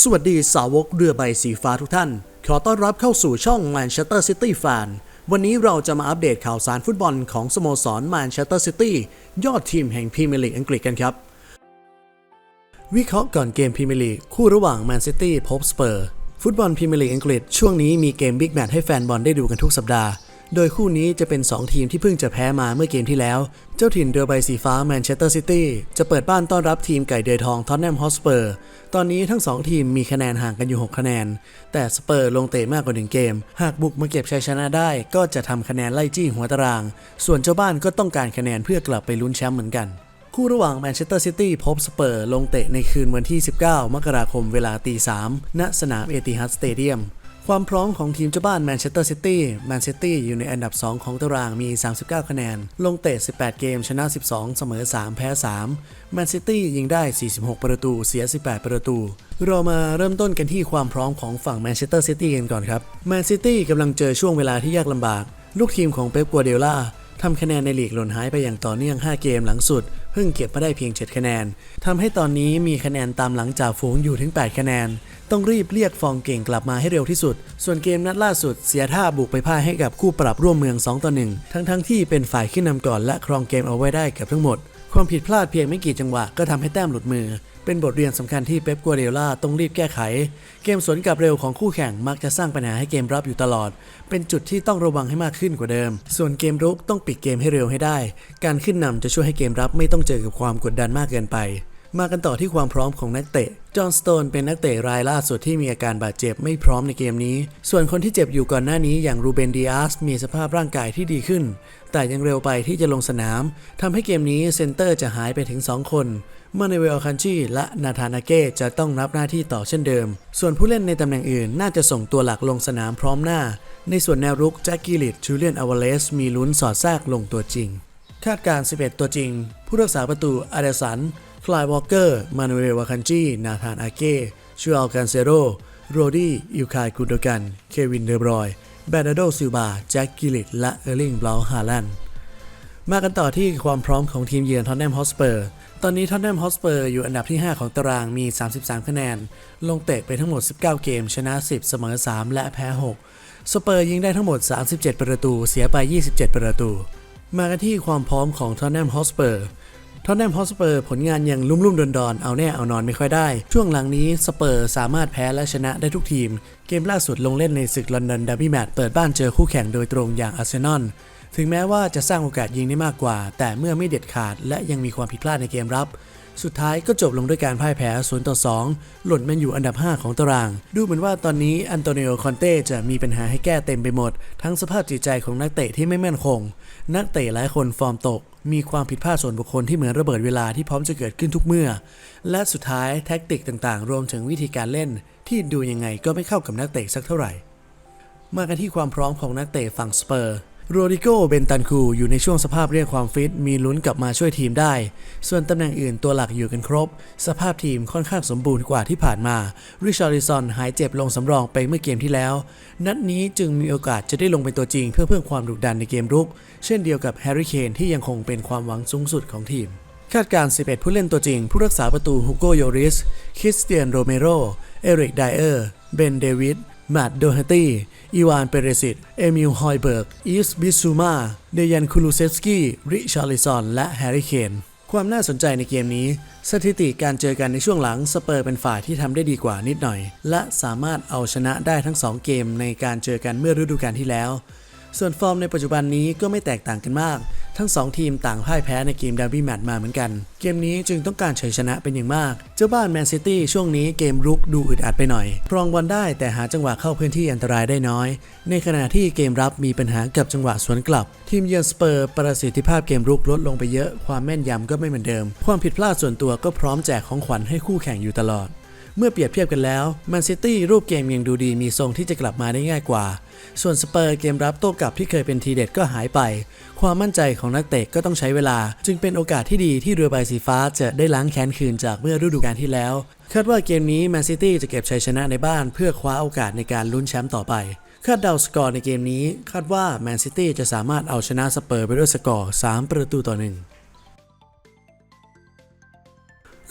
สวัสดีสาวกเรือใบสีฟ้าทุกท่าน ขอต้อนรับเข้าสู่ช่อง Manchester City Fan วันนี้เราจะมาอัปเดตข่าวสารฟุตบอลของสโมสร Manchester City ยอดทีมแห่งพรีเมียร์ลีกอังกฤษกันครับ วิเคราะห์ก่อนเกมพรีเมียร์ลีกคู่ระหว่างแมนซิตี้พบสเปอร์ ฟุตบอลพรีเมียร์ลีกอังกฤษช่วงนี้มีเกมบิ๊กแมตช์ให้แฟนบอลได้ดูกันทุกสัปดาห์ โดยคู่นี้จะเป็น 2 ทีมที่เพิ่งจะแพ้มาเมื่อเกมที่แล้ว เจ้าถิ่นเรือใบสีฟ้าแมนเชสเตอร์ซิตี้จะเปิดบ้านต้อนรับทีมไก่เดือยทองท็อตแนมฮอสเปอร์ ตอนนี้ทั้ง 2 ทีมมีคะแนนห่างกันอยู่ 6 คะแนน แต่สเปอร์ลงเตะมากกว่า 1 เกม หากบุกมาเก็บชัยชนะได้ ก็จะทำคะแนนไล่จี้หัวตาราง ส่วนเจ้าบ้านก็ต้องการคะแนนเพื่อกลับไปลุ้นแชมป์เหมือนกันคู่ระหว่างแมนเชสเตอร์ซิตี้พบสเปอร์ลงเตะในคืนวันที่ 19 มกราคมเวลาตี3ณสนามเอติฮัดสเตเดียม ความพร้อมของทีมเจ้าบ้านแมนเชสเตอร์ซิตี้ แมนซิตี้อยู่ในอันดับ 2 ของตารางมี 39 คะแนน ลงเตะ 18 เกม ชนะ 12 เสมอ 3 แพ้ 3 แมนซิตี้ยิงได้ 46 ประตู เสีย 18 ประตู เรามาเริ่มต้นกันที่ความพร้อมของฝั่งแมนเชสเตอร์ซิตี้กันก่อนครับ แมนซิตี้กำลังเจอช่วงเวลาที่ยากลำบาก ลูกทีมของเป๊ปกัวเดล่า ทำคะแนนในลีกหล่นหายไปอย่างต่อเนื่อง 5 เกมหลังสุด เพิ่งเก็บมาได้เพียง 7 คะแนนทำให้ตอนนี้มีคะแนนตามหลังจากฝูงอยู่ถึง 8 คะแนน ต้องรีบเรียกฟองเก่งกลับมาให้เร็วที่สุด ส่วนเกมนัดล่าสุด เสียท่าบุกไปพ่ายให้กับคู่ปรับร่วมเมือง 2 ต่อ 1 ทั้งทั้งๆที่เป็นฝ่ายขึ้นนำก่อนและครองเกมเอาไว้ได้เกือบทั้งหมด ความผิดพลาดเพียงไม่กี่จังหวะก็ทำให้แต้มหลุดมือ เป็นบทเรียนสำคัญที่เป๊ปกัวเดล่าต้องรีบแก้ไข เกมสวนกลับเร็วของคู่แข่งมักจะสร้างปัญหาให้เกมรับอยู่ตลอด เป็นจุดที่ต้องระวังให้มากขึ้นกว่าเดิม ส่วนเกมรุกต้องปิดเกมให้เร็วให้ได้ การขึ้นนำจะช่วยให้เกมรับไม่ต้องเจอกับความกดดันมากเกินไป มากันต่อที่ความพร้อมของนักเตะ จอห์นสโตนเป็นนักเตะรายล่าสุดที่มีอาการบาดเจ็บไม่พร้อมในเกมนี้ ส่วนคนที่เจ็บอยู่ก่อนหน้านี้อย่างรูเบนดิอาสมีสภาพร่างกายที่ดีขึ้น แต่ยังเร็วไปที่จะลงสนามทำให้เกมนี้เซนเตอร์จะหายไปถึง 2 คนมาเนเวลคันชีและนาธานาเก้จะต้องรับหน้าที่ต่อเช่นเดิม ส่วนผู้เล่นในตำแหน่งอื่นน่าจะส่งตัวหลักลงสนามพร้อมหน้า ในส่วนแนวรุกแจ็คกิลิตจูเลียนอวาเลสมีลุ้นสอดแทรกลงตัวจริง คาดการ 11 ตัวจริง ผู้รักษาประตูอาเดสัน คลายวอลเกอร์มานูเอลวาคันจีนาธานอาเก้ชูอัลกันเซโรโรดี้อิลคายกุนโดกัน เควินเดบรอยแบรนาโดซิลบาแจ็คกิลิตและเออร์ลิงบลาฮาแลนมากันต่อที่ความพร้อมของทีมเยือนท็อตแนมฮอสเปอร์ตอนนี้ท็อตแนมฮอสเปอร์อยู่อันดับที่ 5 ของตารางมี 33 คะแนน ลงเตะไปทั้งหมด 19 เกม ชนะ 10 เสมอ 3 และแพ้ 6 สเปอร์ยิงได้ทั้งหมด 37 ประตู เสียไป 27 ประตู มากันที่ความพร้อมของท็อตแนมฮอสเปอร์ ท็อตแนมฮอสเปอร์ผลงานยังลุ่มลุ่มดอนดอนเอาแน่เอานอนไม่ค่อยได้ ช่วงหลังนี้สเปอร์สามารถแพ้และชนะได้ทุกทีม เกมล่าสุดลงเล่นในศึกลอนดอนดับบี้แมตช์เปิดบ้านเจอคู่แข่งโดยตรงอย่างอาร์เซนอลถึงแม้ว่าจะสร้างโอกาสยิงได้มากกว่า แต่เมื่อไม่เด็ดขาดและยังมีความผิดพลาดในเกมรับ สุดท้ายก็จบลงด้วยการพ่ายแพ้0ต่อ 2 หล่นมันอยู่อันดับ 5 ของตาราง ดูเหมือนว่าตอนนี้อันโตนิโอคอนเต้จะมีปัญหาให้แก้เต็มไปหมด ทั้งสภาพจิตใจของนักเตะที่ไม่มั่นคง นักเตะหลายคนฟอร์มตก มีความผิดพลาดส่วนบุคคลที่เหมือนระเบิดเวลาที่พร้อมจะเกิดขึ้นทุกเมื่อ และสุดท้ายแท็กติกต่างๆ รวมถึงวิธีการเล่น ที่ดูยังไงก็ไม่เข้ากับนักเตะสักเท่าไหร่ มากันที่ความพร้อมของนักเตะฝั่งสเปอร์ โรดิโกเบนตันคูอยู่ในช่วงสภาพเรียกความฟิต มีลุ้นกลับมาช่วยทีมได้ ส่วนตำแหน่งอื่นตัวหลักอยู่กันครบ สภาพทีมค่อนข้างสมบูรณ์กว่าที่ผ่านมา ริชาร์ลิซอนหายเจ็บลงสำรองไปเมื่อเกมที่แล้ว นัดนี้จึงมีโอกาสจะได้ลงเป็นตัวจริงเพื่อเพิ่มความดุดันในเกมรุก เช่นเดียวกับแฮร์รี่เคนที่ยังคงเป็นความหวังสูงสุดของทีมคาดการ 11 ผู้เล่นตัวจริง ผู้รักษาประตู ฮูโกโยริส คริสเตียน โรเมโร เอริก ไดเออร์ เบน เดวิด มาดโดเฮตี้ อีวานเปเรซิต เอมิลฮอยเบิร์ก อีสบิซูมา เดยันคูลูเซฟสกี้ ริชาร์ลิซอนและแฮร์รี่เคน ความน่าสนใจในเกมนี้ สถิติการเจอกันในช่วงหลังสเปอร์เป็นฝ่ายที่ทำได้ดีกว่านิดหน่อย และสามารถเอาชนะได้ทั้ง 2 เกมในการเจอกันเมื่อฤดูกาลที่แล้ว ส่วนฟอร์มในปัจจุบันนี้ก็ไม่แตกต่างกันมาก ทั้ง 2 ทีมต่างพ่ายแพ้ในเกมดาร์บี้แมตช์มาเหมือนกัน เกมนี้จึงต้องการชัยชนะเป็นอย่างมาก เจ้าบ้านแมนซิตี้ช่วงนี้เกมรุกดูอึดอัดไปหน่อยครองบอลได้แต่หาจังหวะเข้าพื้นที่อันตรายได้น้อย ในขณะที่เกมรับมีปัญหากับจังหวะสวนกลับ ทีมเยือนสเปอร์ประสิทธิภาพเกมรุกลดลงไปเยอะ ความแม่นยำก็ไม่เหมือนเดิม ความผิดพลาดส่วนตัวก็พร้อมแจกของขวัญให้คู่แข่งอยู่ตลอด เมื่อเปรียบเทียบกันแล้วแมนซิตี้รูปเกมยังดูดีมีทรงที่จะกลับมาได้ง่ายกว่า ส่วนสเปอร์เกมรับโต้กลับที่เคยเป็นทีเด็ดก็หายไป ความมั่นใจของนักเตะก็ต้องใช้เวลา จึงเป็นโอกาสที่ดีที่เรือใบสีฟ้าจะได้ล้างแค้นคืนจากเมื่อฤดูกาลที่แล้ว คาดว่าเกมนี้แมนซิตี้จะเก็บชัยชนะในบ้านเพื่อคว้าโอกาสในการลุ้นแชมป์ต่อไปคาดเดาสกอร์ในเกมนี้ คาดว่าแมนซิตี้จะสามารถเอาชนะสเปอร์ไปด้วยสกอร์ 3 ประตูต่อหนึ่ง